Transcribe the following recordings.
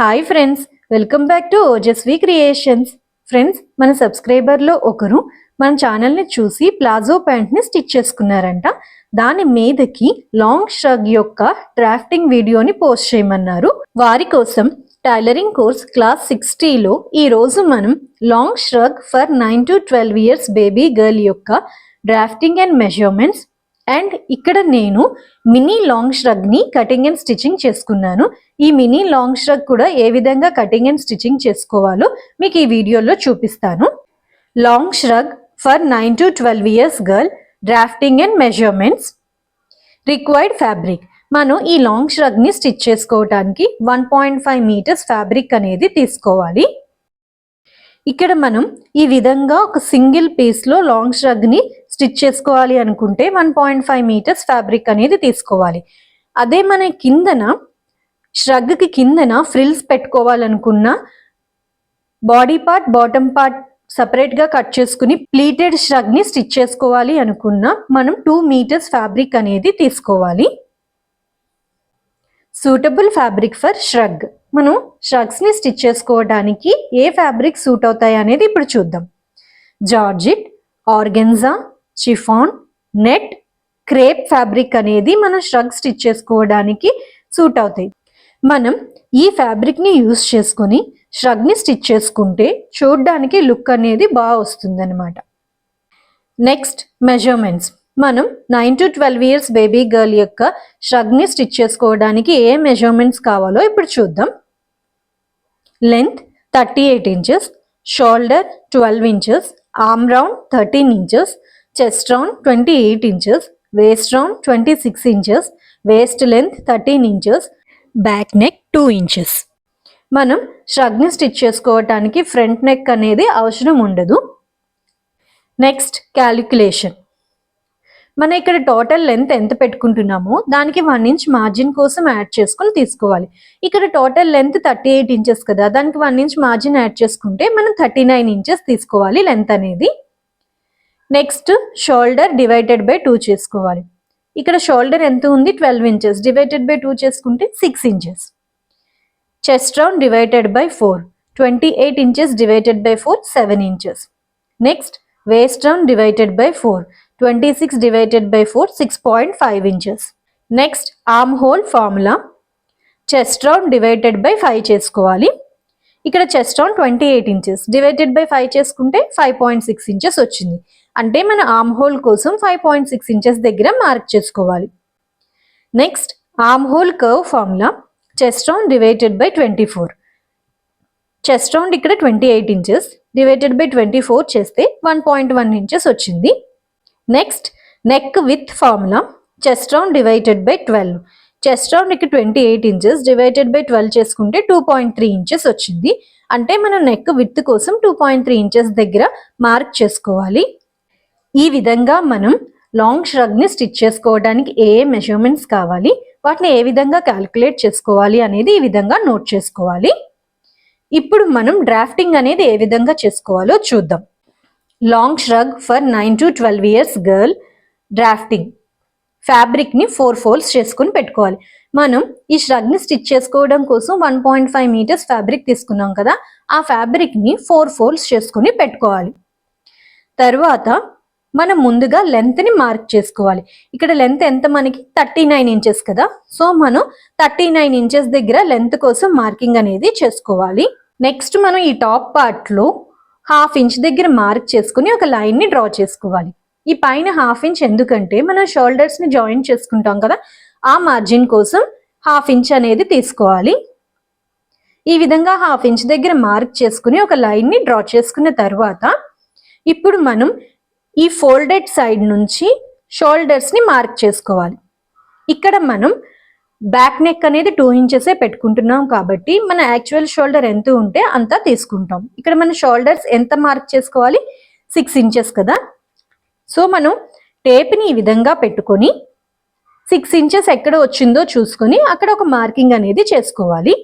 Hi friends welcome back to Ojaswi creations friends మన సబ్స్క్రైబర్లో ఒకరు మన ఛానల్ని చూసి ప్లాజో ప్యాంట్ని స్టిచ్ చేసుకున్నారంట. దాని మీదకి లాంగ్ షగ్ యొక్క డ్రాఫ్టింగ్ వీడియోని పోస్ట్ చేయమన్నారు. వారి కోసం టైలరింగ్ కోర్స్ క్లాస్ సిక్స్టీలో ఈ రోజు మనం long shrug for nine to twelve years baby girl యొక్క డ్రాఫ్టింగ్ అండ్ మెజర్మెంట్స్ అండ్ ఇక్కడ నేను మినీ లాంగ్ ష్రగ్ని కటింగ్ అండ్ స్టిచ్చింగ్ చేసుకున్నాను. ఈ మినీ లాంగ్ ష్రగ్ కూడా ఏ విధంగా కటింగ్ అండ్ స్టిచ్చింగ్ చేసుకోవాలో మీకు ఈ వీడియోలో చూపిస్తాను. Long shrug for nine to twelve years girl drafting and measurements required fabric. మనం ఈ లాంగ్ ష్రగ్ని స్టిచ్ చేసుకోవడానికి one point five metres fabric అనేది తీసుకోవాలి. ఇక్కడ మనం ఈ విధంగా ఒక సింగిల్ పీస్లో లాంగ్ ష్రగ్ని స్టిచ్ చేసుకోవాలి అనుకుంటే one point five metres fabric అనేది తీసుకోవాలి. అదే మన కిందన shrug కి కిందన ఫ్రిల్స్ పెట్టుకోవాలనుకున్న బాడీ పార్ట్ బాటమ్ పార్ట్ సపరేట్గా కట్ చేసుకుని ప్లీటెడ్ ష్రగ్ని స్టిచ్ చేసుకోవాలి అనుకున్న మనం టూ మీటర్స్ ఫ్యాబ్రిక్ అనేది తీసుకోవాలి. సూటబుల్ ఫ్యాబ్రిక్ ఫర్ ష్రగ్ మనం షర్ట్స్ని స్టిచ్ చేసుకోవడానికి ఏ ఫ్యాబ్రిక్ సూట్ అవుతాయి అనేది ఇప్పుడు చూద్దాం. Georgette organza chiffon net crepe fabric అనేది మనం షర్ట్ స్టిచ్ చేసుకోవడానికి సూట్ అవుతాయి. మనం ఈ ఫ్యాబ్రిక్ని యూస్ చేసుకొని ష్రగ్ని స్టిచ్ చేసుకుంటే చూడడానికి లుక్ అనేది బాగా వస్తుంది అనమాట నెక్స్ట్ మెజర్మెంట్స్ మనం nine to twelve years baby girl యొక్క ష్రగ్ని స్టిచ్ చేసుకోవడానికి ఏ మెజర్మెంట్స్ కావాలో ఇప్పుడు చూద్దాం. Length thirty eight inches shoulder twelve inches arm round thirteen inches chest round twenty eight inches waist round twenty six inches waist length thirteen inches back neck two inches మనం షగ్ని stitch చేసుకోవటానికి front neck అనేది అవసరం ఉండదు. Next calculation మనం ఇక్కడ total length ఎంత పెట్టుకుంటున్నామో దానికి వన్ ఇంచ్ మార్జిన్ కోసం యాడ్ చేసుకొని తీసుకోవాలి. ఇక్కడ total length thirty eight inches కదా దానికి వన్ ఇంచ్ మార్జిన్ యాడ్ చేసుకుంటే మనం థర్టీ నైన్ ఇంచెస్ తీసుకోవాలి లెంత్ అనేది. Next shoulder divided by two చేసుకోవాలి. ఇక్కడ షోల్డర్ ఎంత ఉంది? Twelve inches. Divided by two చేసుకుంటే six inches. Chest round divided by four. Twenty eight inches divided by four seven inches. Next waist round divided by four. Twenty six divided by four six point five inches next arm hole formula chest round divided by five చేసుకోవాలి. ఇక్కడ chest round twenty eight inches divided by five చేసుకుంటే five point six inches వచ్చింది. అంటే మన arm hole కోసం five point six inches దగ్గర mark చేసుకోవాలి. Next arm hole curve formula chest round divided by twenty four chest round ఇక్కడ twenty eight inches divided by twenty four చేస్తే one point one inches వచ్చింది. Next neck width formula chest round divided by twelve chest round ఇక్కడ twenty eight inches divided by twelve చేసుకుంటే two point three inches వచ్చింది. అంటే మనం neck width కోసం two point three inches దగ్గర mark చేసుకోవాలి. ఈ విధంగా మనం లాంగ్ ష్రగ్ని స్టిచ్ చేసుకోవడానికి ఏ ఏ మెజర్మెంట్స్ కావాలి వాటిని ఏ విధంగా క్యాలిక్యులేట్ చేసుకోవాలి అనేది ఈ విధంగా నోట్ చేసుకోవాలి. ఇప్పుడు మనం డ్రాఫ్టింగ్ అనేది ఏ విధంగా చేసుకోవాలో చూద్దాం. Long shrug for nine to twelve years girl drafting. ఫ్యాబ్రిక్ని four folds చేసుకుని పెట్టుకోవాలి. మనం ఈ ష్రగ్ని స్టిచ్ చేసుకోవడం కోసం one point five metres fabric తీసుకున్నాం కదా ఆ ఫ్యాబ్రిక్ని ఫోర్ ఫోల్డ్స్ చేసుకుని పెట్టుకోవాలి. తర్వాత మనం ముందుగా లెంత్ని మార్క్ చేసుకోవాలి. ఇక్కడ లెంత్ ఎంత మనకి? థర్టీ నైన్ ఇంచెస్ కదా. సో మనం థర్టీ నైన్ ఇంచెస్ దగ్గర లెంత్ కోసం మార్కింగ్ అనేది చేసుకోవాలి. నెక్స్ట్ మనం ఈ టాప్ పార్ట్లో హాఫ్ ఇంచ్ దగ్గర మార్క్ చేసుకుని ఒక లైన్ని డ్రా చేసుకోవాలి. ఈ పైన హాఫ్ ఇంచ్ ఎందుకంటే మనం షోల్డర్స్ని జాయిన్ చేసుకుంటాం కదా ఆ మార్జిన్ కోసం హాఫ్ ఇంచ్ అనేది తీసుకోవాలి. ఈ విధంగా హాఫ్ ఇంచ్ దగ్గర మార్క్ చేసుకుని ఒక లైన్ని డ్రా చేసుకున్న తర్వాత ఇప్పుడు మనం ఈ ఫోల్డెడ్ సైడ్ నుంచి షోల్డర్స్ని మార్క్ చేసుకోవాలి. ఇక్కడ మనం బ్యాక్ నెక్ అనేది టూ ఇంచెసే పెట్టుకుంటున్నాం కాబట్టి మన యాక్చువల్ షోల్డర్ ఎంత ఉంటే అంత తీసుకుంటాం. ఇక్కడ మన షోల్డర్స్ ఎంత మార్క్ చేసుకోవాలి? సిక్స్ ఇంచెస్ కదా. సో మనం టేప్ని ఈ విధంగా పెట్టుకొని సిక్స్ ఇంచెస్ ఎక్కడ వచ్చిందో చూసుకొని అక్కడ ఒక మార్కింగ్ అనేది చేసుకోవాలి.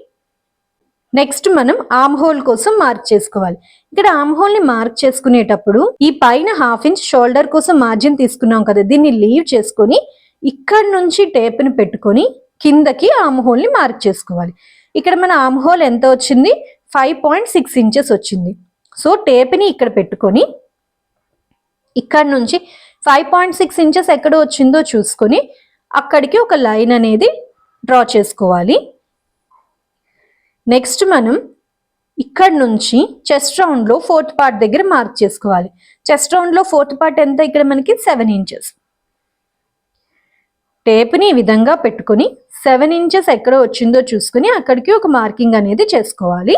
నెక్స్ట్ మనం ఆమ్ హోల్ కోసం మార్క్ చేసుకోవాలి. ఇక్కడ ఆమ్ హోల్ని మార్క్ చేసుకునేటప్పుడు ఈ పైన హాఫ్ ఇంచ్ షోల్డర్ కోసం మార్జిన్ తీసుకున్నాం కదా దీన్ని లీవ్ చేసుకొని ఇక్కడ నుంచి టేప్ని పెట్టుకొని కిందకి ఆమ్ హోల్ని మార్క్ చేసుకోవాలి. ఇక్కడ మన ఆమ్ హోల్ ఎంత వచ్చింది? ఫైవ్ పాయింట్ సిక్స్ ఇంచెస్ వచ్చింది. సో టేప్ని ఇక్కడ పెట్టుకొని ఇక్కడ నుంచి ఫైవ్ పాయింట్ సిక్స్ ఇంచెస్ ఎక్కడ వచ్చిందో చూసుకొని అక్కడికి ఒక లైన్ అనేది డ్రా చేసుకోవాలి. నెక్స్ట్ మనం ఇక్కడ నుంచి చెస్ట్ రౌండ్లో ఫోర్త్ పార్ట్ దగ్గర మార్క్ చేసుకోవాలి. చెస్ట్ రౌండ్లో ఫోర్త్ పార్ట్ ఎంత? ఇక్కడ మనకి సెవెన్ ఇంచెస్. టేప్ని ఈ విధంగా పెట్టుకొని సెవెన్ ఇంచెస్ ఎక్కడ వచ్చిందో చూసుకుని అక్కడికి ఒక మార్కింగ్ అనేది చేసుకోవాలి.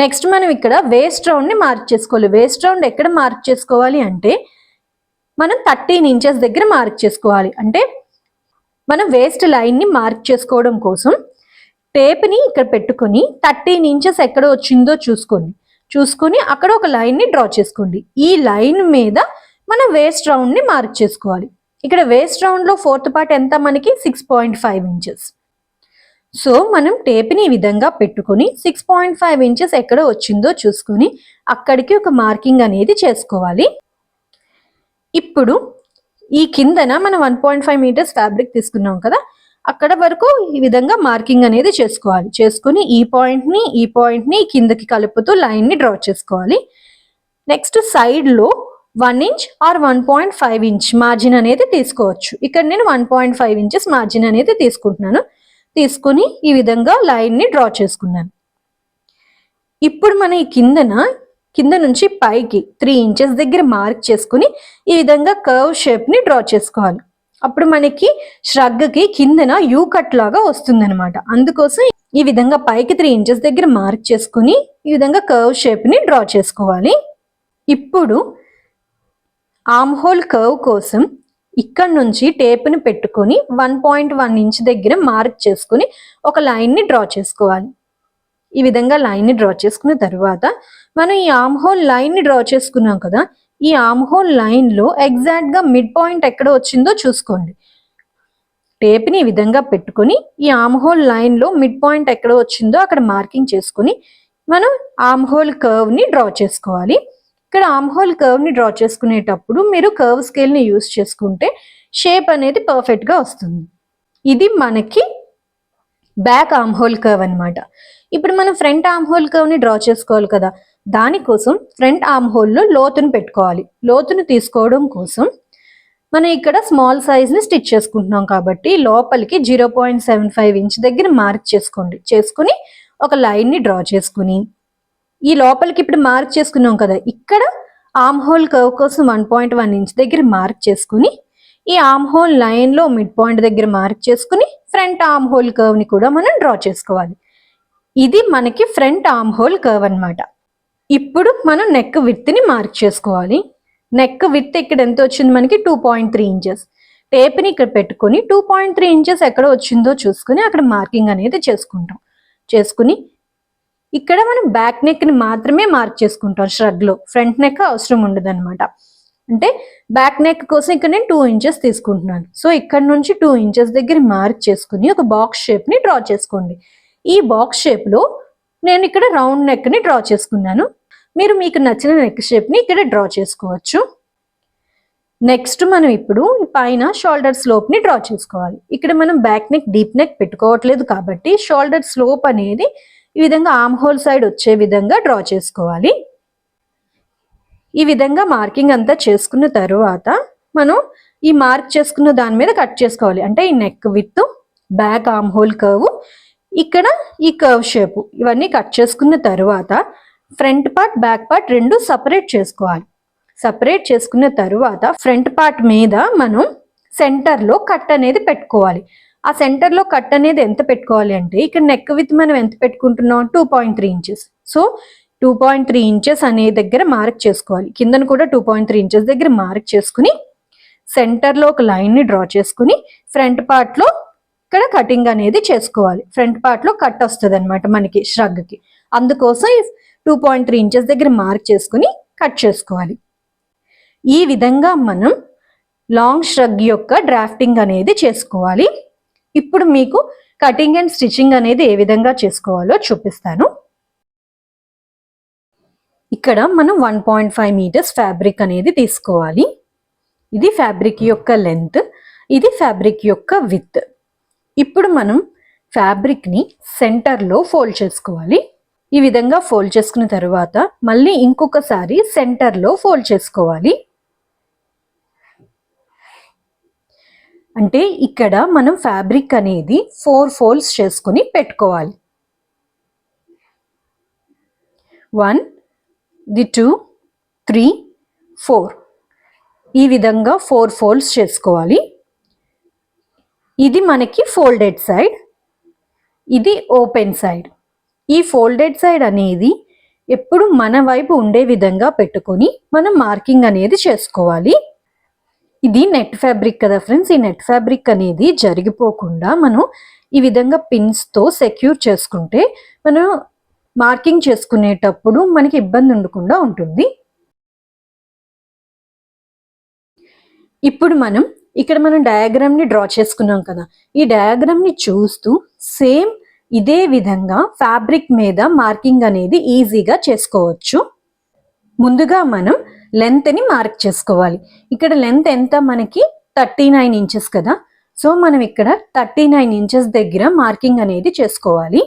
నెక్స్ట్ మనం ఇక్కడ వేస్ట్ రౌండ్ని మార్క్ చేసుకోవాలి. వేస్ట్ రౌండ్ ఎక్కడ మార్క్ చేసుకోవాలి అంటే మనం థర్టీన్ ఇంచెస్ దగ్గర మార్క్ చేసుకోవాలి. అంటే మనం వేస్ట్ లైన్ని మార్క్ చేసుకోవడం కోసం టేప్ని ఇక్కడ పెట్టుకొని థర్టీన్ ఇంచెస్ ఎక్కడ వచ్చిందో చూసుకోండి. చూసుకొని అక్కడ ఒక లైన్ని డ్రా చేసుకోండి. ఈ లైన్ మీద మనం వేస్ట్ రౌండ్ని మార్క్ చేసుకోవాలి. ఇక్కడ వేస్ట్ రౌండ్లో ఫోర్త్ పార్ట్ ఎంత మనకి? Six point five inches so మనం టేప్ని ఈ విధంగా పెట్టుకొని సిక్స్ పాయింట్ ఫైవ్ ఇంచెస్ ఎక్కడ వచ్చిందో చూసుకొని అక్కడికి ఒక మార్కింగ్ అనేది చేసుకోవాలి. ఇప్పుడు ఈ కిందన మనం one point five metres fabric తీసుకున్నాం కదా అక్కడ వరకు ఈ విధంగా మార్కింగ్ అనేది చేసుకోవాలి. చేసుకుని ఈ పాయింట్ని ఈ పాయింట్ని కిందకి కలుపుతూ లైన్ని డ్రా చేసుకోవాలి. నెక్స్ట్ సైడ్లో one inch or one point five inch margin అనేది తీసుకోవచ్చు. ఇక్కడ నేను one point five inches margin అనేది తీసుకుంటున్నాను. తీసుకుని ఈ విధంగా లైన్ని డ్రా చేసుకున్నాను. ఇప్పుడు మన ఈ కిందన కింద నుంచి పైకి త్రీ ఇంచెస్ దగ్గర మార్క్ చేసుకుని ఈ విధంగా కర్వ్ షేప్ని డ్రా చేసుకోవాలి. అప్పుడు మనకి శ్రగ్కి కిందన యూ కట్ లాగా వస్తుంది అనమాట అందుకోసం ఈ విధంగా పైకి త్రీ ఇంచెస్ దగ్గర మార్క్ చేసుకుని ఈ విధంగా కర్వ్ షేప్ని డ్రా చేసుకోవాలి. ఇప్పుడు ఆమ్ హోల్ కర్వ్ కోసం ఇక్కడ నుంచి టేప్ని పెట్టుకొని వన్ పాయింట్ వన్ ఇంచ్ దగ్గర మార్క్ చేసుకుని ఒక లైన్ని డ్రా చేసుకోవాలి. ఈ విధంగా లైన్ని డ్రా చేసుకున్న తర్వాత మనం ఈ ఆమ్ హోల్ లైన్ని డ్రా చేసుకున్నాం కదా ఈ ఆమ్ హోల్ లైన్లో ఎగ్జాక్ట్గా మిడ్ పాయింట్ ఎక్కడ వచ్చిందో చూసుకోండి. టేప్ని ఈ విధంగా పెట్టుకొని ఈ ఆమ్ హోల్ లైన్లో మిడ్ పాయింట్ ఎక్కడ వచ్చిందో అక్కడ మార్కింగ్ చేసుకుని మనం ఆమ్ హోల్ కర్వ్ని డ్రా చేసుకోవాలి. ఇక్కడ ఆమ్హోల్ కర్వ్ని డ్రా చేసుకునేటప్పుడు మీరు కర్వ్ స్కేల్ని యూస్ చేసుకుంటే షేప్ అనేది పర్ఫెక్ట్గా వస్తుంది. ఇది మనకి బ్యాక్ ఆమ్హోల్ కర్వ్ అనమాట ఇప్పుడు మనం ఫ్రంట్ ఆమ్హోల్ కర్వ్ని డ్రా చేసుకోవాలి కదా. దానికోసం ఫ్రంట్ ఆమ్హోల్లో లోతును పెట్టుకోవాలి. లోతును తీసుకోవడం కోసం మనం ఇక్కడ స్మాల్ సైజ్ని స్టిచ్ చేసుకుంటున్నాం కాబట్టి లోపలికి zero point seven five inch దగ్గర మార్క్ చేసుకోండి. చేసుకుని ఒక లైన్ని డ్రా చేసుకుని ఈ లోపలికి ఇప్పుడు మార్క్ చేసుకున్నాం కదా ఇక్కడ ఆమ్ హోల్ కర్వ్ కోసం వన్ పాయింట్ వన్ ఇంచ్ దగ్గర మార్క్ చేసుకుని ఈ ఆమ్ హోల్ లైన్లో మిడ్ పాయింట్ దగ్గర మార్క్ చేసుకుని ఫ్రంట్ ఆమ్ హోల్ కర్వ్ని కూడా మనం డ్రా చేసుకోవాలి. ఇది మనకి ఫ్రంట్ ఆమ్ హోల్ కర్వ్ అన్నమాట. ఇప్పుడు మనం నెక్ విత్ని మార్క్ చేసుకోవాలి. నెక్ విత్ ఇక్కడ ఎంత వచ్చింది మనకి? టూ పాయింట్ త్రీ ఇంచెస్ టేప్ని ఇక్కడ పెట్టుకొని టూ పాయింట్ త్రీ ఇంచెస్ ఎక్కడ వచ్చిందో చూసుకుని అక్కడ మార్కింగ్ అనేది చేసుకుంటాం. చేసుకుని ఇక్కడ మనం బ్యాక్ నెక్ని మాత్రమే మార్క్ చేసుకుంటాం ష్రగ్లో ఫ్రంట్ నెక్ అవసరం ఉండదు అనమాట అంటే బ్యాక్ నెక్ కోసం ఇక్కడ నేను టూ ఇంచెస్ తీసుకుంటున్నాను. సో ఇక్కడ నుంచి టూ ఇంచెస్ దగ్గర మార్క్ చేసుకుని ఒక బాక్స్ షేప్ని డ్రా చేసుకోండి. ఈ బాక్స్ షేప్లో నేను ఇక్కడ రౌండ్ నెక్ని డ్రా చేసుకున్నాను. మీరు మీకు నచ్చిన నెక్ షేప్ని ఇక్కడ డ్రా చేసుకోవచ్చు. నెక్స్ట్ మనం ఇప్పుడు పైన షోల్డర్ స్లోప్ని డ్రా చేసుకోవాలి. ఇక్కడ మనం బ్యాక్ నెక్ డీప్ నెక్ పెట్టుకోవట్లేదు కాబట్టి షోల్డర్ స్లోప్ అనేది ఈ విధంగా ఆమ్ హోల్ సైడ్ వచ్చే విధంగా డ్రా చేసుకోవాలి. ఈ విధంగా మార్కింగ్ అంతా చేసుకున్న తర్వాత మనం ఈ మార్క్ చేసుకున్న దాని మీద కట్ చేసుకోవాలి. అంటే ఈ neck width back armhole curve ఇక్కడ ఈ కర్వ్ షేప్ ఇవన్నీ కట్ చేసుకున్న తర్వాత ఫ్రంట్ పార్ట్ బ్యాక్ పార్ట్ రెండు సపరేట్ చేసుకోవాలి. సపరేట్ చేసుకున్న తర్వాత ఫ్రంట్ పార్ట్ మీద మనం సెంటర్లో కట్ అనేది పెట్టుకోవాలి. ఆ సెంటర్లో కట్ అనేది ఎంత పెట్టుకోవాలి అంటే ఇక్కడ నెక్ విత్ మనం ఎంత పెట్టుకుంటున్నాం? Two point three inches so two point three inches అనే దగ్గర మార్క్ చేసుకోవాలి. కిందను కూడా టూ పాయింట్ త్రీ ఇంచెస్ దగ్గర మార్క్ చేసుకుని సెంటర్లో ఒక లైన్ని డ్రా చేసుకుని ఫ్రంట్ పార్ట్లో ఇక్కడ కటింగ్ అనేది చేసుకోవాలి. ఫ్రంట్ పార్ట్లో కట్ వస్తుంది అనమాట మనకి ష్రగ్కి అందుకోసం టూ పాయింట్ త్రీ ఇంచెస్ దగ్గర మార్క్ చేసుకుని కట్ చేసుకోవాలి. ఈ విధంగా మనం లాంగ్ ష్రగ్ యొక్క డ్రాఫ్టింగ్ అనేది చేసుకోవాలి. ఇప్పుడు మీకు కటింగ్ అండ్ స్టిచ్చింగ్ అనేది ఏ విధంగా చేసుకోవాలో చూపిస్తాను. ఇక్కడ మనం one point five metres fabric అనేది తీసుకోవాలి. ఇది ఫ్యాబ్రిక్ యొక్క లెంత్ ఇది ఫ్యాబ్రిక్ యొక్క విత్ ఇప్పుడు మనం ఫ్యాబ్రిక్ని సెంటర్లో ఫోల్డ్ చేసుకోవాలి. ఈ విధంగా ఫోల్డ్ చేసుకున్న తర్వాత మళ్ళీ ఇంకొకసారి సెంటర్లో ఫోల్డ్ చేసుకోవాలి. అంటే ఇక్కడ మనం ఫ్యాబ్రిక్ అనేది ఫోర్ ఫోల్డ్స్ చేసుకుని పెట్టుకోవాలి. One the two three four ఈ విధంగా ఫోర్ ఫోల్డ్స్ చేసుకోవాలి. ఇది మనకి ఫోల్డెడ్ సైడ్ ఇది ఓపెన్ సైడ్ ఈ ఫోల్డెడ్ సైడ్ అనేది ఎప్పుడు మన వైపు ఉండే విధంగా పెట్టుకొని మనం మార్కింగ్ అనేది చేసుకోవాలి. ఇది నెట్ ఫ్యాబ్రిక్ కదా ఫ్రెండ్స్. ఈ నెట్ ఫ్యాబ్రిక్ అనేది జరిగిపోకుండా మనం ఈ విధంగా పిన్స్తో సెక్యూర్ చేసుకుంటే మనం మార్కింగ్ చేసుకునేటప్పుడు మనకి ఇబ్బంది ఉండకుండా ఉంటుంది. ఇప్పుడు మనం ఇక్కడ మనం డయాగ్రామ్ని డ్రా చేసుకున్నాం కదా. ఈ డయాగ్రామ్ని చూస్తూ సేమ్ ఇదే విధంగా ఫ్యాబ్రిక్ మీద మార్కింగ్ అనేది ఈజీగా చేసుకోవచ్చు. ముందుగా మనం లెంత్ని మార్క్ చేసుకోవాలి. ఇక్కడ లెంత్ ఎంత? మనకి థర్టీ నైన్ ఇంచెస్ కదా. సో మనం ఇక్కడ థర్టీ నైన్ ఇంచెస్ దగ్గర మార్కింగ్ అనేది చేసుకోవాలి.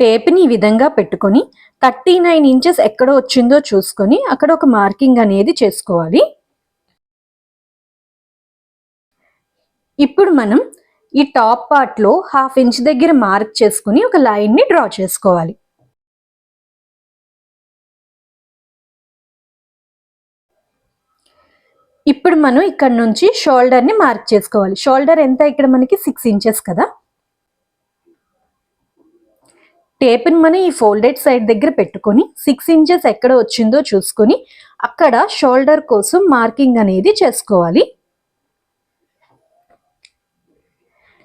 టేప్ని ఈ విధంగా పెట్టుకొని థర్టీ నైన్ ఇంచెస్ ఎక్కడ వచ్చిందో చూసుకొని అక్కడ ఒక మార్కింగ్ అనేది చేసుకోవాలి. ఇప్పుడు మనం ఈ టాప్ పార్ట్లో హాఫ్ ఇంచ్ దగ్గర మార్క్ చేసుకుని ఒక లైన్ని డ్రా చేసుకోవాలి. ఇప్పుడు మనం ఇక్కడ నుంచి షోల్డర్ని మార్క్ చేసుకోవాలి. షోల్డర్ ఎంత? ఇక్కడ మనకి సిక్స్ ఇంచెస్ కదా. టేప్ని మనం ఈ ఫోల్డెడ్ సైడ్ దగ్గర పెట్టుకొని సిక్స్ ఇంచెస్ ఎక్కడ వచ్చిందో చూసుకొని అక్కడ షోల్డర్ కోసం మార్కింగ్ అనేది చేసుకోవాలి.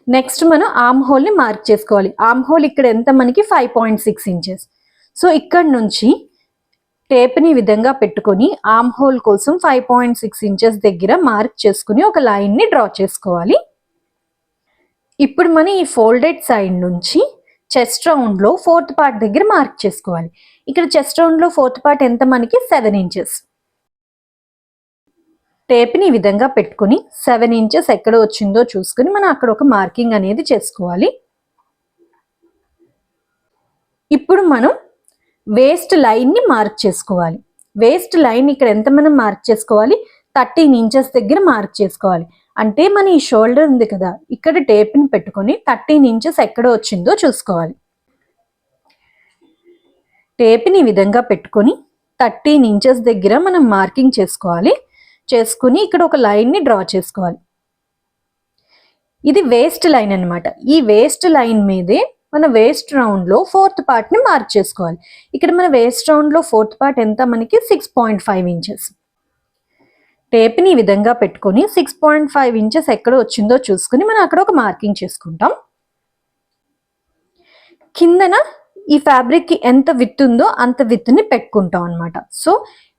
నెక్స్ట్ మనం ఆమ్ హోల్ని మార్క్ చేసుకోవాలి. ఆమ్ హోల్ ఇక్కడ ఎంత? మనకి five point six inches so ఇక్కడ నుంచి టేప్ని ఈ విధంగా పెట్టుకొని ఆమ్ హోల్ కోసం ఫైవ్ పాయింట్ సిక్స్ ఇంచెస్ దగ్గర మార్క్ చేసుకుని ఒక లైన్ని డ్రా చేసుకోవాలి. ఇప్పుడు మనం ఈ ఫోల్డెడ్ సైడ్ నుంచి చెస్ట్ రౌండ్లో ఫోర్త్ పార్ట్ దగ్గర మార్క్ చేసుకోవాలి. ఇక్కడ చెస్ట్ రౌండ్లో ఫోర్త్ పార్ట్ ఎంత మనకి? Seven inches. టేప్ని ఈ విధంగా పెట్టుకుని సెవెన్ ఇంచెస్ ఎక్కడ వచ్చిందో చూసుకుని మనం అక్కడ ఒక మార్కింగ్ అనేది చేసుకోవాలి. ఇప్పుడు మనం వేస్ట్ లైన్ని మార్క్ చేసుకోవాలి. వేస్ట్ లైన్ ఇక్కడ ఎంత మనం మార్క్ చేసుకోవాలి? థర్టీన్ ఇంచెస్ దగ్గర మార్క్ చేసుకోవాలి. అంటే మన ఈ షోల్డర్ ఉంది కదా ఇక్కడ టేప్ని పెట్టుకొని థర్టీన్ ఇంచెస్ ఎక్కడ వచ్చిందో చూసుకోవాలి. టేప్ని ఈ విధంగా పెట్టుకొని థర్టీన్ ఇంచెస్ దగ్గర మనం మార్కింగ్ చేసుకోవాలి. చేసుకుని ఇక్కడ ఒక లైన్ని డ్రా చేసుకోవాలి. ఇది వేస్ట్ లైన్ అనమాట ఈ వేస్ట్ లైన్ మీదే మన వేస్ట్ రౌండ్లో ఫోర్త్ పార్ట్ని మార్క్ చేసుకోవాలి. ఇక్కడ మన వేస్ట్ రౌండ్లో ఫోర్త్ పార్ట్ ఎంత? మనకి సిక్స్ పాయింట్ ఫైవ్ ఇంచెస్ టేప్ని ఈ విధంగా పెట్టుకొని సిక్స్ పాయింట్ ఫైవ్ ఇంచెస్ ఎక్కడ వచ్చిందో చూసుకుని మనం అక్కడ ఒక మార్కింగ్ చేసుకుంటాం. కిందన ఈ ఫ్యాబ్రిక్కి ఎంత విత్ ఉందో అంత విత్ని పెట్టుకుంటాం అనమాట సో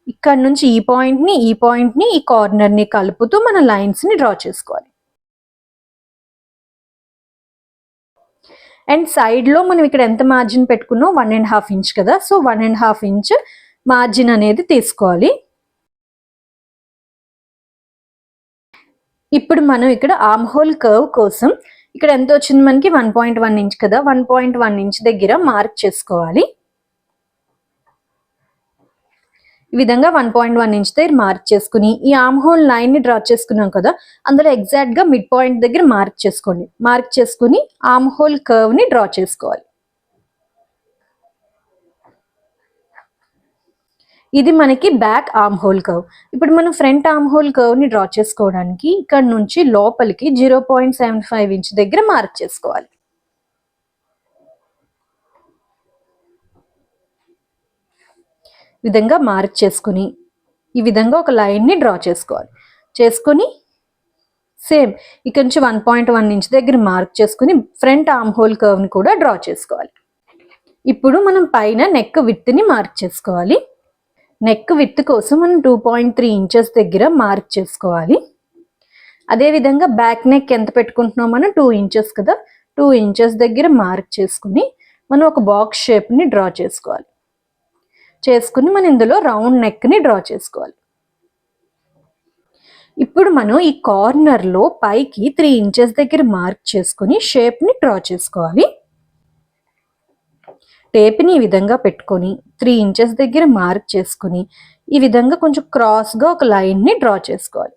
ఇక్కడ నుంచి ఈ పాయింట్ని ఈ పాయింట్ని ఈ కార్నర్ని కలుపుతూ మన లైన్స్ని డ్రా చేసుకోవాలి. అండ్ సైడ్లో మనం ఇక్కడ ఎంత మార్జిన్ పెట్టుకున్నాం వన్ అండ్ హాఫ్ ఇంచ్ కదా. So one and half inch margin అనేది తీసుకోవాలి. ఇప్పుడు మనం ఇక్కడ ఆమ్ హోల్ కర్వ్ కోసం ఇక్కడ ఎంత వచ్చింది మనకి? వన్ పాయింట్ వన్ ఇంచ్ కదా. వన్ పాయింట్ వన్ ఇంచ్ దగ్గర మార్క్ చేసుకోవాలి. ఈ విధంగా వన్ పాయింట్ వన్ ఇంచ్ దగ్గర మార్క్ చేసుకుని ఈ ఆమ్ హోల్ లైన్ని డ్రా చేసుకున్నాం కదా అందులో ఎగ్జాక్ట్గా మిడ్ పాయింట్ దగ్గర మార్క్ చేసుకోండి. మార్క్ చేసుకుని ఆమ్ హోల్ కర్వ్ని డ్రా చేసుకోవాలి. ఇది మనకి బ్యాక్ ఆర్మ్ హోల్ కర్వ్ ఇప్పుడు మనం ఫ్రంట్ ఆర్మ్ హోల్ కర్వ్ని డ్రా చేసుకోవడానికి ఇక్కడ నుంచి లోపలికి zero point seven five inch దగ్గర మార్క్ చేసుకోవాలి. విధంగా మార్క్ చేసుకుని ఈ విధంగా ఒక లైన్ని డ్రా చేసుకోవాలి. చేసుకొని సేమ్ ఇక్కడ నుంచి వన్ పాయింట్ వన్ ఇంచ్ దగ్గర మార్క్ చేసుకుని ఫ్రంట్ ఆర్మ్ హోల్ కర్వ్ని కూడా డ్రా చేసుకోవాలి. ఇప్పుడు మనం పైన నెక్ విత్ని మార్క్ చేసుకోవాలి. నెక్ విత్ కోసం మనం టూ పాయింట్ త్రీ ఇంచెస్ దగ్గర మార్క్ చేసుకోవాలి. అదేవిధంగా బ్యాక్ నెక్ ఎంత పెట్టుకుంటున్నాం మనం? టూ ఇంచెస్ కదా. టూ ఇంచెస్ దగ్గర మార్క్ చేసుకుని మనం ఒక బాక్స్ షేప్ని డ్రా చేసుకోవాలి. చేసుకుని మనం ఇందులో రౌండ్ నెక్ని డ్రా చేసుకోవాలి. ఇప్పుడు మనం ఈ కార్నర్లో పైకి త్రీ ఇంచెస్ దగ్గర మార్క్ చేసుకుని షేప్ని డ్రా చేసుకోవాలి. టేప్ని ఈ విధంగా పెట్టుకొని త్రీ ఇంచెస్ దగ్గర మార్క్ చేసుకుని ఈ విధంగా కొంచెం క్రాస్గా ఒక లైన్ని డ్రా చేసుకోవాలి.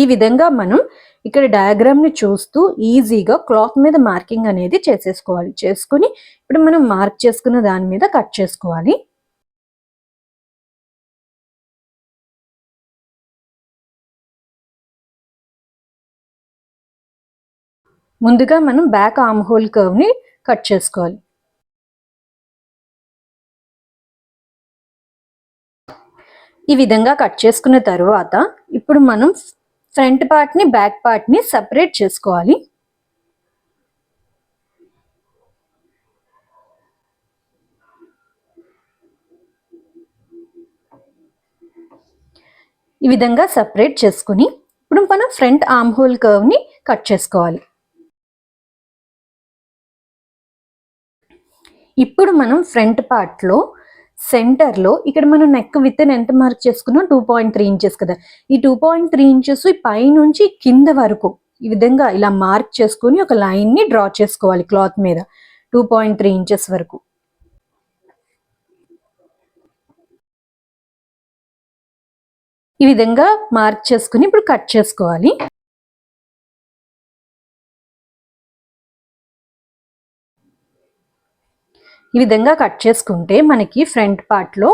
ఈ విధంగా మనం ఇక్కడ డయాగ్రామ్ని చూస్తూ ఈజీగా క్లాత్ మీద మార్కింగ్ అనేది చేసేసుకోవాలి. చేసుకుని ఇప్పుడు మనం మార్క్ చేసుకున్న దాని మీద కట్ చేసుకోవాలి. ముందుగా మనం బ్యాక్ ఆమ్ హోల్ కర్వ్ని కట్ చేసుకోవాలి. ఈ విధంగా కట్ చేసుకున్న తర్వాత ఇప్పుడు మనం ఫ్రంట్ పార్ట్ని బ్యాక్ పార్ట్ని సపరేట్ చేసుకోవాలి. ఈ విధంగా సపరేట్ చేసుకుని ఇప్పుడు మనం ఫ్రంట్ ఆర్మ్ హోల్ కర్వ్ని కట్ చేసుకోవాలి. ఇప్పుడు మనం ఫ్రంట్ పార్ట్లో సెంటర్లో ఇక్కడ మనం నెక్ విత్ ఎంత మార్క్ చేసుకున్నాం? టూ పాయింట్ త్రీ ఇంచెస్ కదా. ఈ టూ పాయింట్ త్రీ ఇంచెస్ పై నుంచి కింద వరకు ఈ విధంగా ఇలా మార్క్ చేసుకుని ఒక లైన్ని డ్రా చేసుకోవాలి క్లాత్ మీద. టూ పాయింట్ త్రీ ఇంచెస్ వరకు. ఈ విధంగా మార్క్ చేసుకుని ఇప్పుడు కట్ చేసుకోవాలి. ఈ విధంగా కట్ చేసుకుంటే మనకి ఫ్రంట్ పార్ట్లో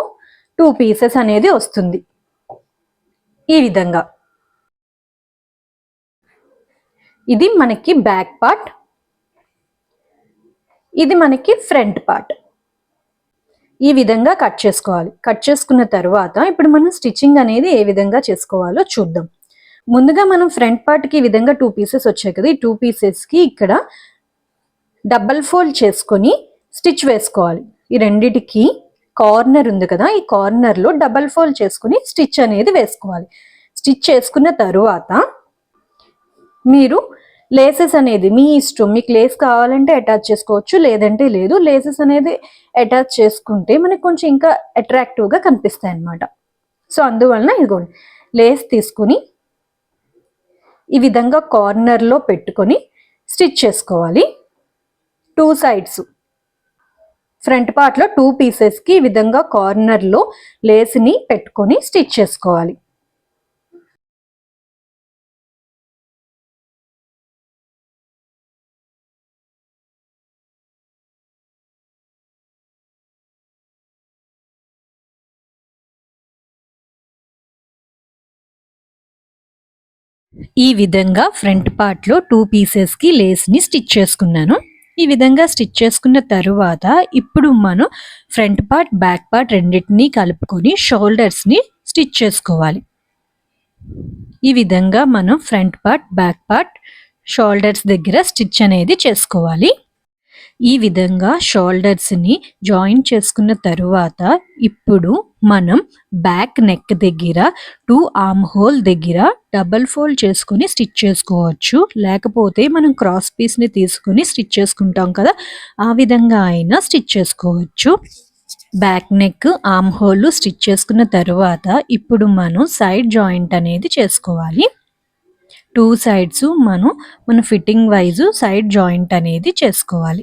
టూ పీసెస్ అనేది వస్తుంది. ఈ విధంగా. ఇది మనకి బ్యాక్ పార్ట్ ఇది మనకి ఫ్రంట్ పార్ట్ ఈ విధంగా కట్ చేసుకోవాలి. కట్ చేసుకున్న తర్వాత ఇప్పుడు మనం స్టిచ్చింగ్ అనేది ఏ విధంగా చేసుకోవాలో చూద్దాం. ముందుగా మనం ఫ్రంట్ పార్ట్కి ఈ విధంగా టూ పీసెస్ వచ్చాయి కదా. ఈ టూ పీసెస్కి ఇక్కడ డబల్ ఫోల్డ్ చేసుకొని స్టిచ్ వేసుకోవాలి. ఈ రెండిటికి కార్నర్ ఉంది కదా ఈ కార్నర్లో డబల్ ఫోల్డ్ చేసుకుని స్టిచ్ అనేది వేసుకోవాలి. స్టిచ్ చేసుకున్న తరువాత మీరు లేసెస్ అనేది మీ ఇష్టం మీకు లేస్ కావాలంటే అటాచ్ చేసుకోవచ్చు లేదంటే లేదు. లేసెస్ అనేది అటాచ్ చేసుకుంటే మనకు కొంచెం ఇంకా అట్రాక్టివ్గా కనిపిస్తాయి అన్నమాట. సో అందువలన ఇదిగోండి లేస్ తీసుకుని ఈ విధంగా కార్నర్లో పెట్టుకొని స్టిచ్ చేసుకోవాలి. టూ సైడ్స్ ఫ్రంట్ పార్ట్లో టూ పీసెస్కి ఈ విధంగా కార్నర్లో లేస్ని పెట్టుకొని స్టిచ్ చేసుకోవాలి. ఈ విధంగా ఫ్రంట్ పార్ట్లో టూ పీసెస్కి లేస్ని స్టిచ్ చేసుకున్నాను. ఈ విధంగా స్టిచ్ చేసుకున్న తరువాత ఇప్పుడు మనం ఫ్రంట్ పార్ట్ బ్యాక్ పార్ట్ రెండింటినీ కలుపుకొని షోల్డర్స్ని స్టిచ్ చేసుకోవాలి. ఈ విధంగా మనం front part back part shoulders దగ్గర స్టిచ్ అనేది చేసుకోవాలి. ఈ విధంగా షోల్డర్స్ని జాయిన్ చేసుకున్న తరువాత ఇప్పుడు మనం బ్యాక్ నెక్ దగ్గర టూ ఆర్మ్ హోల్ దగ్గర డబల్ ఫోల్డ్ చేసుకుని స్టిచ్ చేసుకోవచ్చు. లేకపోతే మనం క్రాస్ పీస్ని తీసుకుని స్టిచ్ చేసుకుంటాం కదా ఆ విధంగా అయినా స్టిచ్ చేసుకోవచ్చు. Back neck arm whole stitch చేసుకున్న తర్వాత ఇప్పుడు మనం సైడ్ జాయింట్ అనేది చేసుకోవాలి. టూ సైడ్స్ మనం మన ఫిట్టింగ్ వైజు సైడ్ జాయింట్ అనేది చేసుకోవాలి.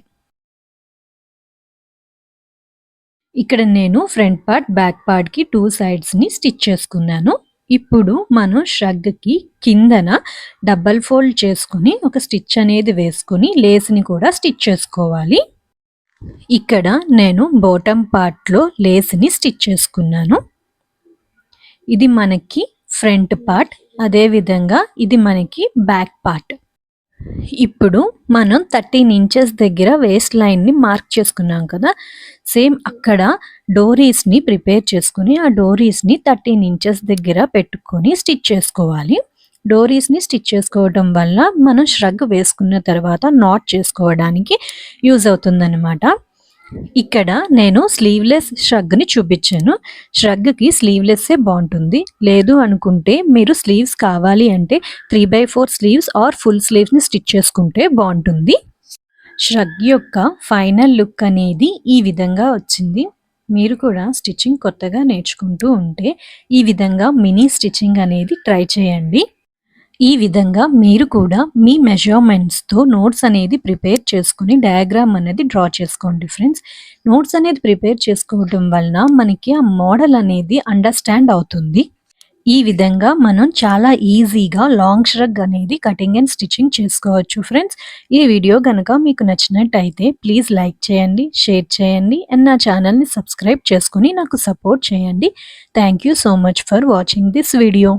ఇక్కడ నేను ఫ్రంట్ పార్ట్ బ్యాక్ పార్ట్కి టూ సైడ్స్ని స్టిచ్ చేసుకున్నాను. ఇప్పుడు మనం ష్రగ్కి కిందన డబల్ ఫోల్డ్ చేసుకుని ఒక స్టిచ్ అనేది వేసుకుని లేస్ని కూడా స్టిచ్ చేసుకోవాలి. ఇక్కడ నేను బాటమ్ పార్ట్లో లేస్ని స్టిచ్ చేసుకున్నాను. ఇది మనకి ఫ్రంట్ పార్ట్ అదేవిధంగా ఇది మనకి బ్యాక్ పార్ట్ ఇప్పుడు మనం థర్టీన్ ఇంచెస్ దగ్గర వేస్ట్ లైన్ని మార్క్ చేసుకున్నాం కదా. సేమ్ అక్కడ డోరీస్ని ప్రిపేర్ చేసుకుని ఆ డోరీస్ని థర్టీన్ ఇంచెస్ దగ్గర పెట్టుకొని స్టిచ్ చేసుకోవాలి. డోరీస్ని స్టిచ్ చేసుకోవడం వల్ల మనం ష్రగ్ వేసుకున్న తర్వాత నాట్ చేసుకోవడానికి యూజ్ అవుతుందన్నమాట. ఇక్కడ నేను స్లీవ్లెస్ ష్రగ్ని చూపించాను. ష్రగ్కి స్లీవ్లెస్సే బాగుంటుంది. లేదు అనుకుంటే మీరు స్లీవ్స్ కావాలి అంటే three by four sleeves or full స్లీవ్స్ని stitch చేసుకుంటే బాగుంటుంది. ష్రగ్ యొక్క ఫైనల్ లుక్ అనేది ఈ విధంగా వచ్చింది. మీరు కూడా స్టిచ్చింగ్ కొత్తగా నేర్చుకుంటూ ఉంటే ఈ విధంగా మినీ స్టిచ్చింగ్ అనేది ట్రై చేయండి. ఈ విధంగా మీరు కూడా మీ మెజర్మెంట్స్తో నోట్స్ అనేది ప్రిపేర్ చేసుకుని డయాగ్రామ్ అనేది డ్రా చేసుకోండి ఫ్రెండ్స్ నోట్స్ అనేది ప్రిపేర్ చేసుకోవడం వలన మనకి ఆ మోడల్ అనేది అండర్స్టాండ్ అవుతుంది. ఈ విధంగా మనం చాలా ఈజీగా లాంగ్ ష్రగ్ అనేది కటింగ్ అండ్ స్టిచ్చింగ్ చేసుకోవచ్చు ఫ్రెండ్స్ ఈ వీడియో కనుక మీకు నచ్చినట్టయితే ప్లీజ్ లైక్ చేయండి షేర్ చేయండి అండ్ నా ఛానల్ని సబ్స్క్రైబ్ చేసుకుని నాకు సపోర్ట్ చేయండి. Thank you so much for watching this video